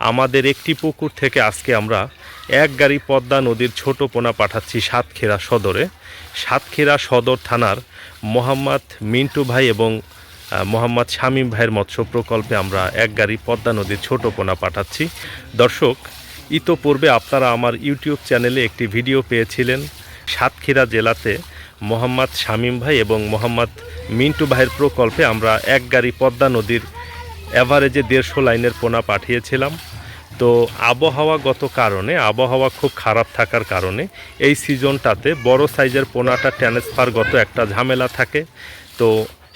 আমাদের একটি পুকুর থেকে আজকে আমরা এক গাড়ি পদ্মা নদীর ছোট পোনা পাঠাচ্ছি সাতক্ষীরা সদরে। সাতক্ষীরা সদর থানার মোহাম্মদ মিন্টু ভাই এবং মোহাম্মদ শামীম ভাইয়ের মৎস্য প্রকল্পে আমরা এক গাড়ি পদ্মা নদীর ছোট পোনা পাঠাচ্ছি। দর্শক, ইতোপূর্বে আপনারা আমার ইউটিউব চ্যানেলে একটি ভিডিও পেয়েছিলেন। সাতক্ষীরা জেলাতে মোহাম্মদ শামীম ভাই এবং মোহাম্মদ মিন্টু ভাইয়ের প্রকল্পে আমরা এক গাড়ি পদ্মা নদীর অ্যাভারেজে দেড়শো লাইনের পোনা পাঠিয়েছিলাম। তো আবহাওয়াগত কারণে, আবহাওয়া খুব খারাপ থাকার কারণে এই সিজনটাতে বড় সাইজের পোনাটা ট্রান্সফারগত একটা ঝামেলা থাকে। তো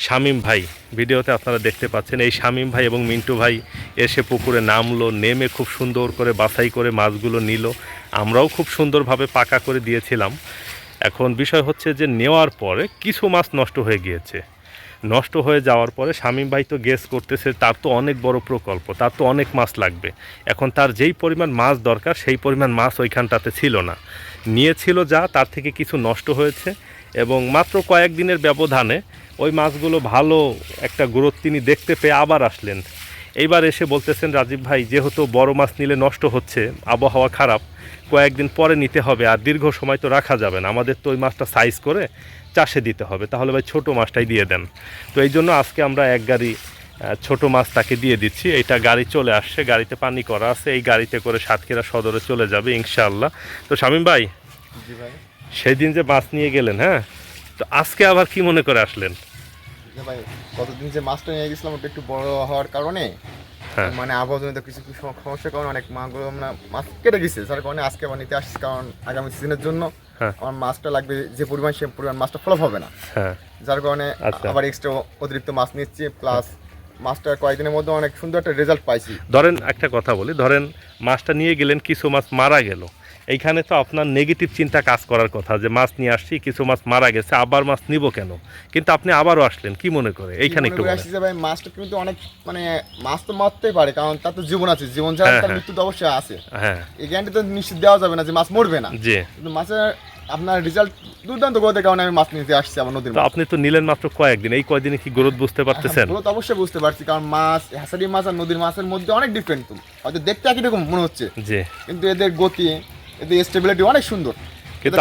শামীম ভাই, ভিডিওতে আপনারা দেখতে পাচ্ছেন, এই শামীম ভাই এবং মিন্টু ভাই এসে পুকুরে নামলো, নেমে খুব সুন্দর করে বাছাই করে মাছগুলো নিল। আমরাও খুব সুন্দরভাবে পাকা করে দিয়েছিলাম। এখন বিষয় হচ্ছে যে নেওয়ার পরে কিছু মাছ নষ্ট হয়ে গিয়েছে। নষ্ট হয়ে যাওয়ার পরে শামীম ভাই তো গেস করতেছে, তার তো অনেক বড় প্রকল্প, তার তো অনেক মাছ লাগবে। এখন তার যেই পরিমাণ মাছ দরকার, সেই পরিমাণ মাছ ওইখানটাতে ছিল না। নিয়েছিল যা, তার থেকে কিছু নষ্ট হয়েছে এবং মাত্র কয়েকদিনের ব্যবধানে ওই মাছগুলো ভালো একটা গ্রোথ তিনি দেখতে পেয়ে আবার আসলেন। এইবার এসে বলতেছেন, রাজীব ভাই, যেহেতু বড় মাছ নিলে নষ্ট হচ্ছে, আবহাওয়া খারাপ, কয়েকদিন পরে নিতে হবে, আর দীর্ঘ সময় তো রাখা যাবে না। আমাদের তো ওই মাছটা সাইজ করে চাষে দিতে হবে। তাহলে ভাই ছোট মাছটাই দিয়ে দেন। তো এই জন্য আজকে আমরা এক গাড়ি ছোট মাছ তাকে দিয়ে দিচ্ছি। এটা গাড়ি চলে আসছে গাড়িতে পানি করা আছে। এই গাড়িতে করে সাতক্ষীরা সদরে চলে যাবে ইনশাআল্লাহ। তো শামীম ভাই জি ভাই। সেই দিন যে মাছ নিয়ে গেলেন হ্যাঁ? তো আজকে আবার কি মনে করে আসলেন? ভাই কতদিন যে মাছটা নিয়ে গেছিলাম ওটা একটু বড় হওয়ার কারণে। মানে আবহাওয়াজনিত কিছু কিছু সমস্যার কারণে অনেক মাছগুলো আমরা মাছ কেটে গেছে। তার কারণে আজকে আবার নিতে আসছি কারণ আগামী সিজনের জন্য হ্যাঁ। আমার মাছটা লাগবে যে পরিমাণ সে পরিমাণ মাছটা ফলপ হবে না। হ্যাঁ। যার কারণে আচ্ছা। আবার এক্সট্রা অতিরিক্ত মাছ নিচ্ছি প্লাস মাছটা কয়েকদিনের মধ্যে অনেক সুন্দর একটা রেজাল্ট পাইছি। ধরেন একটা কথা বলি ধরেন মাছটা নিয়ে গেলেন কিছু মাছ মারা গেল। এইখানে তো আপনার নেগেটিভ চিন্তা কাজ করার কথা যে মাছ নিয়ে আসছি কিছু মাছ মারা গেছে আবার মাছ নিব কেন? কিন্তু আপনি আবারও আসলেন কি মনে করে? এইখানে একটু আসছি যে ভাই মাছটা কিন্তু অনেক মানে মাছ তো মারতেই পারে কারণ তার তো জীবন আছে। জীবন ছাড়া হ্যাঁ, তার হ্যাঁ। মৃত্যু তো অবশ্যই আছে। হ্যাঁ। এই গ্যারান্টি তো নিশ্চিত দেওয়া যাবে না যে মাছ মরবে না। জি। কিন্তু মাছের আপনার রেজাল্ট দুর্দান্ত গ্রোথের কারণে আমি মাছ নিতে আসছি আমার নদীর আপনি তো নিলেন মাত্র কয়েকদিন এই কয়দিনে কি গ্রোথ বুঝতে পারতেছেন? গ্রোথ অবশ্যই বুঝতে পারছি কারণ মাছ হ্যাসারি মাছ আর নদীর মাছের মধ্যে অনেক ডিফারেন্ট হয়তো দেখতে একই রকম মনে হচ্ছে। জি। কিন্তু এদের গতি স্টেবিলিটি অনেক সুন্দর। কিন্তু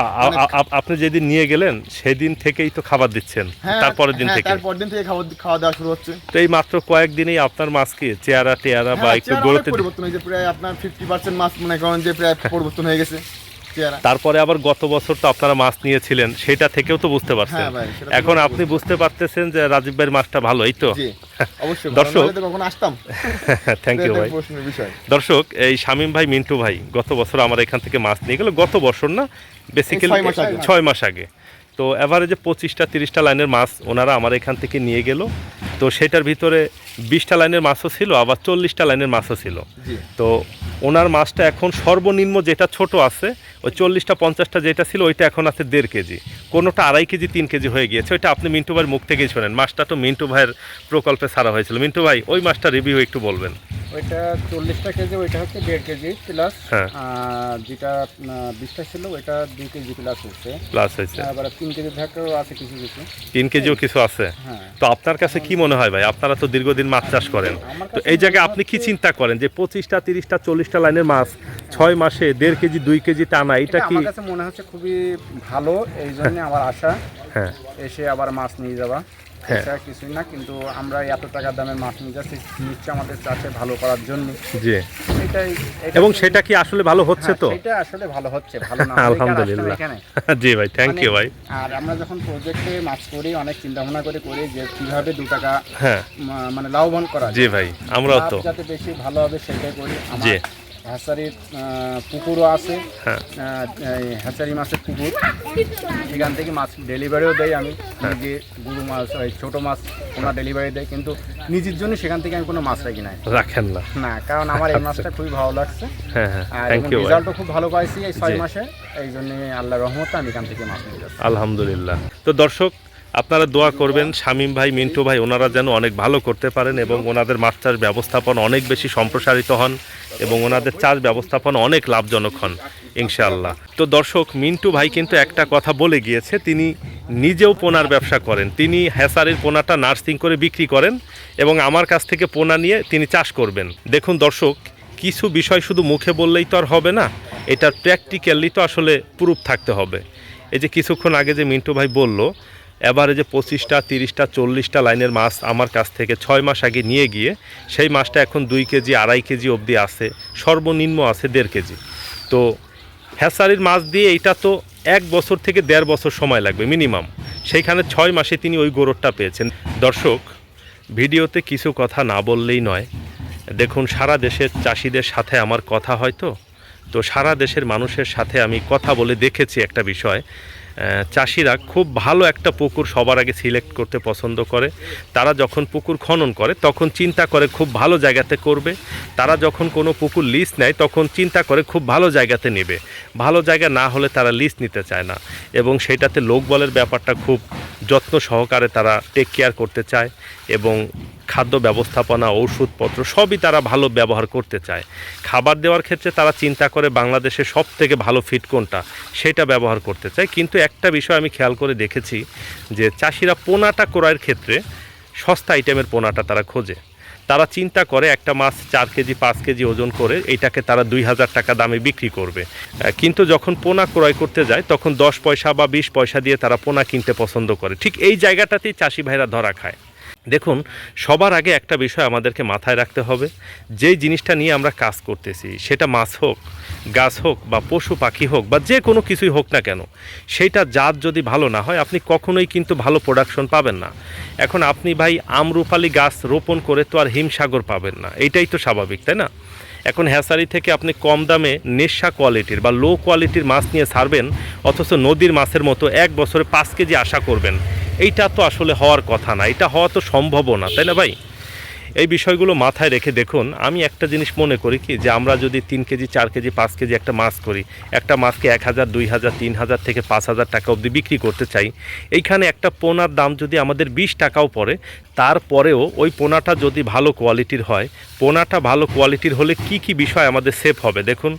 আপনি যেদিন নিয়ে গেলেন সেদিন থেকেই তো খাবার দিচ্ছেন। হ্যাঁ তারপরের দিন হ্যাঁ, থেকে তারপর দিন থেকে খাবার খাওয়া দাওয়া শুরু হচ্ছে। তো এই মাত্র কয়েকদিনেই আপনার মাছকে চেহারা টেয়ারা বা হ্যাঁ, একটু গড়তে পরিবর্তন হয়েছে প্রায় আপনার ফিফটি পার্সেন্ট মাছ মনে করেন যে প্রায় পরিবর্তন হয়ে গেছে। তারপরে আবার গত বছর তো আপনারা মাছ নিয়েছিলেন সেটা থেকেও তো বুঝতে পারছেন। হ্যাঁ তো এখন আপনি বুঝতে পারতেছেন যে রাজীব ভাইয়ের মাছটা ভালো এই তো দর্শক- দর্শক থ্যাংক ইউ ভাই। দর্শক এই শামীম ভাই মিন্টু ভাই গত বছর আমার এখান থেকে মাছ নিয়ে গেল গত বছর না বেসিক্যালি ছয় মাস আগে। তো অ্যাভারেজে পঁচিশটা তিরিশটা লাইনের মাছ ওনারা আমার এখান থেকে নিয়ে গেল। তো সেটার ভিতরে বিশটা লাইনের মাছও ছিল আবার চল্লিশটা লাইনের মাছও ছিল। তো ওনার মাছটা এখন সর্বনিম্ন যেটা ছোট আছে ওই চল্লিশটা পঞ্চাশটা যেটা ছিল ওইটা এখন আছে দেড় কেজি। কোনোটা আড়াই কেজি তিন কেজি হয়ে গিয়েছে। ওইটা আপনি মিন্টু ভাইয়ের মুখ থেকেই শোনেন। মাছটা তো মিন্টু ভাইয়ের প্রকল্পে ছাড়া হয়েছিল। মিন্টু ভাই ওই মাছটা রিভিউ একটু বলবেন। ওইটা চল্লিশটা কেজি ওইটা হচ্ছে দেড় কেজি প্লাস হ্যাঁ। যেটা বিশটা ছিল ওইটা দুই কেজি প্লাস হচ্ছে প্লাস হয়েছে। আবার তিন কেজি থাকেও আছে কিছু কিছু। তিন কেজিও কিছু আছে। হ্যাঁ। তো আপনার কাছে কি মনে হয় ভাই? আপনারা তো দীর্ঘদিন মাছ চাষ করেন। তো এই জায়গায় আপনি কি চিন্তা করেন যে পঁচিশটা তিরিশটা চল্লিশটা লাইনের মাছ ছয় মাসে দেড় কেজি দুই কেজি টানা এটা কি আমার কাছে মনে হচ্ছে খুবই ভালো এই জন্য আমার আশা। হ্যাঁ। এসে আবার মাছ নিয়ে যাওয়া। এছাড়া কিছুই না কিন্তু আমরা এত টাকার দামের মাছ নিয়ে যাচ্ছি নিশ্চয় আমাদের চাষে ভালো করার জন্য। জি। এটাই এবং সেটা কি আসলে ভালো হচ্ছে হ্যাঁ, তো? সেটা আসলে ভালো হচ্ছে ভালো না আলহামদুলিল্লাহ। জি ভাই থ্যাংক মানে- ইউ ভাই। আর আমরা যখন প্রজেক্টে মাছ করি অনেক চিন্তা ভাবনা করে করি যে কীভাবে দু টাকা হ্যাঁ। মানে লাভবান করা জি ভাই আমরাও তো। যাতে বেশি ভালো হবে সেটাই করি। আমার জি। হ্যাচারির পুকুরও আছে। হ্যাঁ। হ্যাচারি মাছের পুকুর। সেখান থেকে মাছ ডেলিভারিও দেয় আমি। হ্যাঁ। নিজে গুরু মাছ ওই ছোটো মাছ ওনার ডেলিভারি দেয় কিন্তু নিজের জন্য সেখান থেকে আমি কোনো মাছ রাখি নাই। রাখেন না। না কারণ আমার এই। মাছটা খুবই ভালো লাগছে। হ্যাঁ হ্যাঁ। আর রেজাল্টও খুব ভালো পাইছি এই ছয় মাসে। এই জন্য আল্লাহ রহমতে আমি এখান থেকে মাছ নিয়ে যাচ্ছি। আলহামদুলিল্লাহ। তো দর্শক আপনারা দোয়া করবেন শামীম ভাই, মিন্টু ভাই, ওনারা যেন অনেক ভালো করতে পারেন এবং ওনাদের মাছ চাষ ব্যবস্থাপনা অনেক বেশি সম্প্রসারিত হন এবং ওনাদের চাষ ব্যবস্থাপনা অনেক লাভজনক হন, ইনশাআল্লাহ। তো দর্শক, মিন্টু ভাই কিন্তু একটা কথা বলে গিয়েছে, তিনি নিজেও পোনার ব্যবসা করেন। তিনি হ্যাসারির পোনাটা নার্সিং করে বিক্রি করেন এবং আমার কাছ থেকে পোনা নিয়ে তিনি চাষ করবেন। দেখুন দর্শক, কিছু বিষয় শুধু মুখে বললেই তো আর হবে না, এটার প্র্যাকটিক্যালি তো আসলে প্রুফ থাকতে হবে। এই যে কিছুক্ষণ আগে যে মিন্টু ভাই বলল এবারে যে পঁচিশটা, তিরিশটা, চল্লিশটা লাইনের মাছ আমার কাছ থেকে ছয় মাস আগে নিয়ে গিয়ে সেই মাছটা এখন দুই কেজি, আড়াই কেজি অবধি আছে, সর্বনিম্ন আছে দেড় কেজি। তো হ্যাসারির মাছ দিয়ে এইটা তো এক বছর থেকে দেড় বছর সময় লাগবে মিনিমাম। সেইখানে ছয় মাসে তিনি ওই গোরটটা পেয়েছেন। দর্শক, ভিডিওতে কিছু কথা না বললেই নয়। দেখুন, সারা দেশের চাষিদের সাথে আমার কথা হয় তো সারা দেশের মানুষের সাথে আমি কথা বলে দেখেছি একটা বিষয়। চাষিরা খুব ভালো একটা পুকুর সবার আগে সিলেক্ট করতে পছন্দ করে। তারা যখন পুকুর খনন করে, তখন চিন্তা করে খুব ভালো জায়গাতে করবে। তারা যখন কোনো পুকুর লিজ নেয়, তখন চিন্তা করে খুব ভালো জায়গাতে নেবে। ভালো জায়গা না হলে তারা লিজ নিতে চায় না। এবং সেটাতে লোকবলের ব্যাপারটা খুব যত্ন সহকারে তারা টেক কেয়ার করতে চায়। এবং খাদ্য ব্যবস্থাপনা ওষুধপত্র সবই তারা ভালো ব্যবহার করতে চায়। খাবার দেওয়ার ক্ষেত্রে তারা চিন্তা করে বাংলাদেশে সব থেকে ভালো ফিট কোনটা, সেটা ব্যবহার করতে চায়। কিন্তু একটা বিষয় আমি খেয়াল করে দেখেছি যে চাষিরা পোনাটা ক্রয়ের ক্ষেত্রে সস্তা আইটেমের পোনাটা তারা খোঁজে। তারা চিন্তা করে একটা মাছ চার কেজি, পাঁচ কেজি ওজন করে এইটাকে তারা দুই হাজার টাকা দামে বিক্রি করবে। কিন্তু যখন পোনা ক্রয় করতে যায়, তখন দশ পয়সা বা বিশ পয়সা দিয়ে তারা পোনা কিনতে পছন্দ করে। ঠিক এই জায়গাটাতেই চাষি ভাইরা ধরা খায়। দেখুন, সবার আগে একটা বিষয় আমাদেরকে মাথায় রাখতে হবে। যেই জিনিসটা নিয়ে আমরা কাজ করতেছি, সেটা মাছ হোক, গাছ হোক, বা পশু পাখি হোক, বা যে কোনো কিছুই হোক না কেন, সেইটা জাত যদি ভালো না হয়, আপনি কখনোই কিন্তু ভালো প্রোডাকশন পাবেন না। এখন আপনি ভাই আমরুপালি গাছ রোপণ করে তো আর হিমসাগর পাবেন না, এইটাই তো স্বাভাবিক, তাই না? এখন হ্যাসারি থেকে আপনি কম দামে নেশা কোয়ালিটির বা লো কোয়ালিটির মাছ নিয়ে ছাড়বেন, অথচ নদীর মাছের মতো এক বছরে পাঁচ কেজি আশা করবেন। এইটা তো আসলে হওয়ার কথা না, এটা হওয়া তো সম্ভবও না, তাই না ভাই? এই বিষয়গুলো মাথায় রেখে দেখুন, আমি একটা জিনিস মনে করি কি, যে আমরা যদি তিন কেজি, চার কেজি, পাঁচ কেজি একটা মাছ করি, একটা মাছকে এক হাজার, দুই হাজার, তিন হাজার থেকে পাঁচ হাজার টাকা অবধি বিক্রি করতে চাই, এইখানে একটা পোনার দাম যদি আমাদের বিশ টাকাও পড়ে, তারপরেও ওই পোনাটা যদি ভালো কোয়ালিটির হয়, পোনাটা ভালো কোয়ালিটির হলে কি কি বিষয় আমাদের সেফ হবে? দেখুন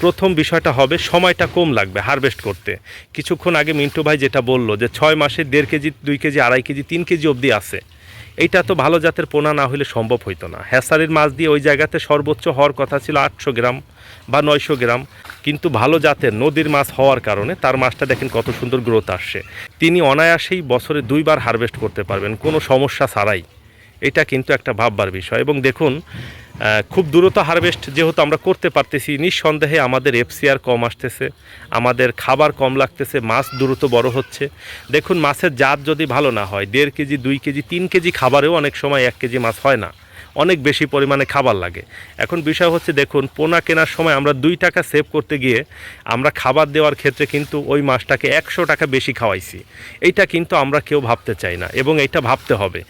প্রথম বিষয়টা হবে সময়টা কম লাগবে হারভেস্ট করতে। কিছুক্ষণ আগে মিন্টু ভাই যেটা বলল যে ছয় মাসে দেড় কেজি, দুই কেজি, আড়াই কেজি, তিন কেজি অবধি আছে। এইটা তো ভালো জাতের পোনা না হলে সম্ভব হইতো না। হ্যাসারির মাছ দিয়ে ওই জায়গাতে সর্বোচ্চ হওয়ার কথা ছিল আটশো গ্রাম বা নয়শো গ্রাম। কিন্তু ভালো জাতের নদীর মাছ হওয়ার কারণে তার মাছটা দেখেন কত সুন্দর গ্রোথ আসছে। তিনি অনায়াসেই বছরে দুইবার হারভেস্ট করতে পারবেন, কোনো সমস্যা ছাড়াই। এটা কিন্তু একটা ভাববার বিষয়। এবং দেখুন খুব দ্রুত হারভেস্ট যেহেতু আমরা করতে পারতেছি, নিঃসন্দেহে আমাদের এফসিআর কম আসতেছে, আমাদের খাবার কম লাগতেছে, মাছ দ্রুত বড় হচ্ছে। দেখুন, মাছের জাত যদি ভালো না হয়, দেড় কেজি, দুই কেজি, তিন কেজি খাবারেও অনেক সময় এক কেজি মাছ হয় না। অনেক বেশি পরিমাণে খাবার লাগে। এখন বিষয় হচ্ছে দেখুন, পোনা কেনার সময় আমরা দুই টাকা সেভ করতে গিয়ে আমরা খাবার দেওয়ার ক্ষেত্রে কিন্তু ওই মাছটাকে একশো টাকা বেশি খাওয়াইছি। এইটা কিন্তু আমরা কেউ ভাবতে চাই না এবং এইটা ভাবতে হবে।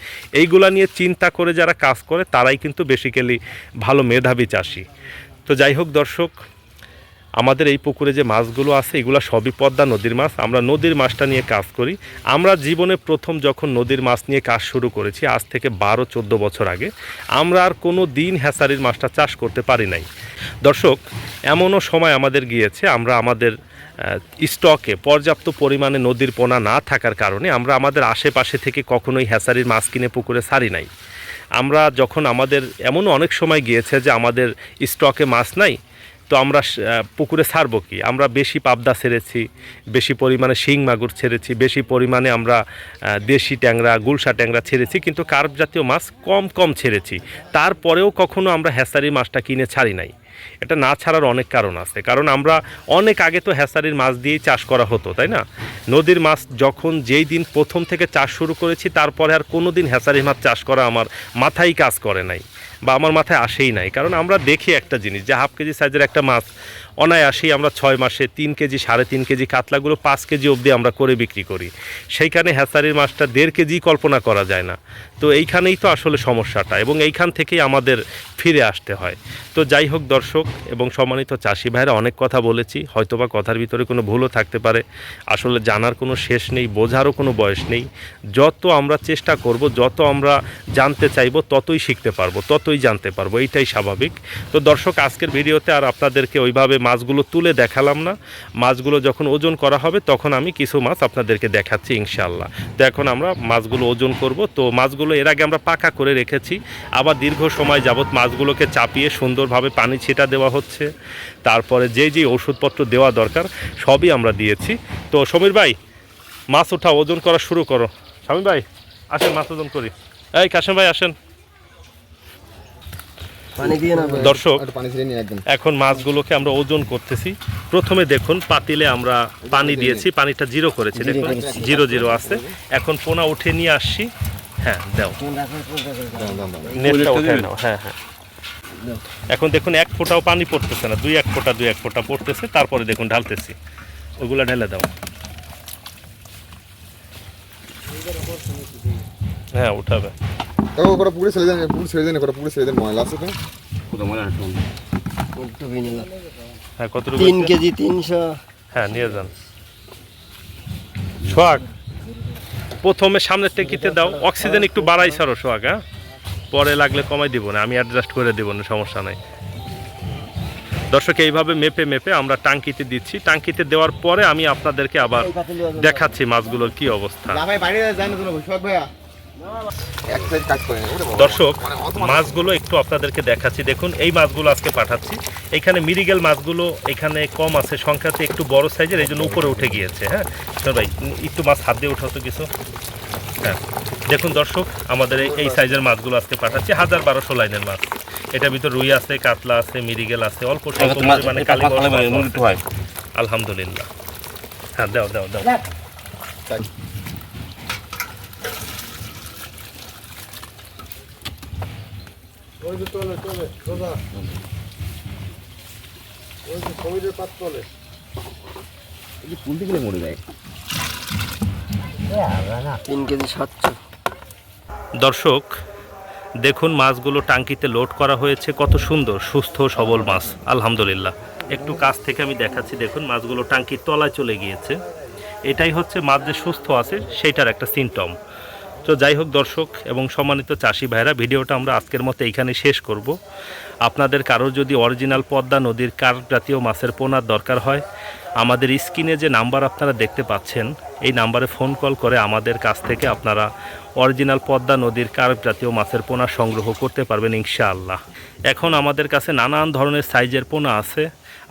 এইগুলা নিয়ে চিন্তা করে যারা কাজ করে, তারাই কিন্তু বেসিক্যালি ভালো মেধাবী চাষি। তো যাই হোক দর্শক আমাদের এই পুকুরে যে মাছগুলো আছে, এগুলো সবই পদ্মা নদীর মাছ। আমরা নদীর মাছটা নিয়ে কাজ করি। আমরা জীবনে প্রথম যখন নদীর মাছ নিয়ে কাজ শুরু করেছি, আজ থেকে বারো, চোদ্দ বছর আগে, আমরা আর কোনো দিন হ্যাসারির মাছটা চাষ করতে পারি নাই। দর্শক, এমনও সময় আমাদের গিয়েছে, আমরা আমাদের স্টকে পর্যাপ্ত পরিমাণে নদীর পোনা না থাকার কারণে আমরা আমাদের আশেপাশে থেকে কখনোই হ্যাসারির মাছ কিনে পুকুরে সারি নাই। আমরা যখন আমাদের, এমনও অনেক সময় গিয়েছে যে আমাদের স্টকে মাছ নাই তো আমরা পুকুরে ছাড়বো কি? আমরা বেশি পাবদা ছেড়েছি, বেশি পরিমাণে শিং মাগুর ছেড়েছি, বেশি পরিমাণে আমরা দেশি ট্যাংরা, গুলশা ট্যাংরা ছেড়েছি, কিন্তু কার্প জাতীয় মাছ কম কম ছেড়েছি। তারপরেও কখনো আমরা হ্যাসারি মাছটা কিনে ছাড়ি নাই। এটা না ছাড়ার অনেক কারণ আছে। কারণ আমরা অনেক আগে তো হ্যাসারির মাছ দিয়েই চাষ করা হতো, তাই না? নদীর মাছ যখন যেই দিন প্রথম থেকে চাষ শুরু করেছি, তারপরে আর কোনো দিন হ্যাসারির মাছ চাষ করা আমার মাথায় কাজ করে নাই বা আমার মাথায় আসেই নাই। কারণ আমরা দেখি একটা জিনিস যে হাফ কেজি সাইজের একটা মাছ অনায়াসেই আমরা ছয় মাসে তিন কেজি, সাড়ে তিন কেজি কাতলাগুলো পাঁচ কেজি অবধি আমরা করে বিক্রি করি। সেইখানে হ্যাচারির মাছটা দেড় কেজি কল্পনা করা যায় না। তো এইখানেই তো আসলে সমস্যাটা এবং এইখান থেকেই আমাদের ফিরে আসতে হয়। তো যাই হোক দর্শক এবং সম্মানিত চাষি ভাইরা, অনেক কথা বলেছি, হয়তোবা কথার ভিতরে কোনো ভুলও থাকতে পারে। আসলে জানার কোনো শেষ নেই, বোঝারও কোনো বয়স নেই। যত আমরা চেষ্টা করব, যত আমরা জানতে চাইব, ততই শিখতে পারব, ততই জানতে পারব, এইটাই স্বাভাবিক। তো দর্শক, আজকের ভিডিওতে আর আপনাদেরকে ওইভাবে মাছগুলো তুলে দেখালাম না। মাছগুলো যখন ওজন করা হবে, তখন আমি কিছু মাছ আপনাদেরকে দেখাচ্ছি ইনশাল্লাহ তো এখন আমরা মাছগুলো ওজন করব। তো মাছগুলো এর আগে আমরা পাকা করে রেখেছি। আবার দীর্ঘ সময় যাবত মাছগুলোকে চাপিয়ে সুন্দরভাবে পানি ছিটা দেওয়া হচ্ছে। তারপরে যে যে ওষুধপত্র দেওয়া দরকার, সবই আমরা দিয়েছি। তো সমীর ভাই, মাছ ওঠা, ওজন করা শুরু করো। স্বামী ভাই, আসেন মাছ ওজন করি। এই কাশেম ভাই, আসেন। দর্শক এখন মাছগুলোকে আমরা ওজন করতেছি। প্রথমে দেখুন পাতিলে আমরা পানি দিয়েছি পানিটা জিরো করেছি দেখুন জিরো জিরো আছে। এখন পোনা উঠে নিয়ে আসছি হ্যাঁ দাও। নেটটা উঠে নাও হ্যাঁ হ্যাঁ। এখন দেখুন এক ফোঁটাও পানি পড়তেছে না দুই এক ফোঁটা দুই এক ফোঁটা পড়তেছে তারপরে দেখুন ঢালতেছি। ওগুলা ঢেলে দাও। হ্যাঁ উঠাবে। তো ওরা পুকুরে ছেড়ে দেন পুকুরে ছেড়ে দেন ওরা পুকুরে ছেড়ে দেন ময়লা আছে তো। ডুবি নিলাম হ্যাঁ কতটুকু তিন? কেজি তিনশো। হ্যাঁ নিয়ে যান। সোহাগ প্রথমে সামনের ট্যাঙ্কিতে দাও অক্সিজেন একটু বাড়াই ছাড়ো সোহাগ হ্যাঁ? পরে লাগলে কমাই দিব না আমি অ্যাডজাস্ট করে দেবো না সমস্যা নাই। দর্শক এইভাবে মেপে মেপে আমরা টাঙ্কিতে দিচ্ছি। টাঙ্কিতে দেওয়ার পরে আমি আপনাদেরকে আবার দেখাচ্ছি মাছগুলোর কি অবস্থা। দর্শক মানে মাছগুলো একটু আপনাদেরকে দেখাচ্ছি। দেখুন এই মাছগুলো আজকে পাঠাচ্ছি। এখানে মিরিগেল মাছগুলো এখানে কম আছে সংখ্যাতে একটু বড় সাইজের এই জন্য উপরে উঠে গিয়েছে হ্যাঁ? শোনো ভাই একটু মাছ হাত দিয়ে উঠাও তো কিছু। হ্যাঁ। দেখুন দর্শক আমাদের এই- সাইজের মাছগুলো আজকে পাঠাচ্ছি। হাজার বারোশো লাইনের মাছ। এটার ভিতর রুই আছে কাতলা আছে মিরিগেল আছে অল্প স্বল্প পরিমাণে কালীগঞ্জ আলহামদুলিল্লাহ। হ্যাঁ দাও দাও দাও। তিন কেজি সাতশো। দর্শক দেখুন মাছগুলো টাঙ্কিতে লোড করা হয়েছে। কত সুন্দর সুস্থ সবল মাছ। আলহামদুলিল্লাহ। একটু কাছ থেকে আমি দেখাচ্ছি দেখুন মাছগুলো টাঙ্কির তলায় চলে গিয়েছে। এটাই হচ্ছে মাছ যে সুস্থ আছে সেইটার একটা সিমটম তো যাই হোক দর্শক এবং সম্মানিত চাষি ভাইরা, ভিডিওটা আমরা আজকের মতো এইখানে শেষ করব। আপনাদের কারও যদি অরিজিনাল পদ্মা নদীর কার জাতীয় মাছের পোনার দরকার হয়, আমাদের স্ক্রিনে যে নাম্বার আপনারা দেখতে পাচ্ছেন, এই নাম্বারে ফোন কল করে আমাদের কাছ থেকে আপনারা অরিজিনাল পদ্মা নদীর কার্প জাতীয় মাছের পোনা সংগ্রহ করতে পারবেন ইনশাআল্লাহ। এখন আমাদের কাছে নানান ধরনের সাইজের পোনা আছে।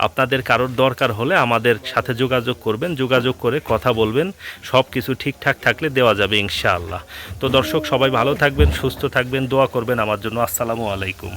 আপনাদের কারোর দরকার হলে আমাদের সাথে যোগাযোগ করবেন, যোগাযোগ করে কথা বলবেন সব কিছু ঠিকঠাক থাকলে দেওয়া যাবে ইনশাআল্লাহ। তো দর্শক, সবাই ভালো থাকবেন, সুস্থ থাকবেন, দোয়া করবেন আমার জন্য। আসসালামু আলাইকুম।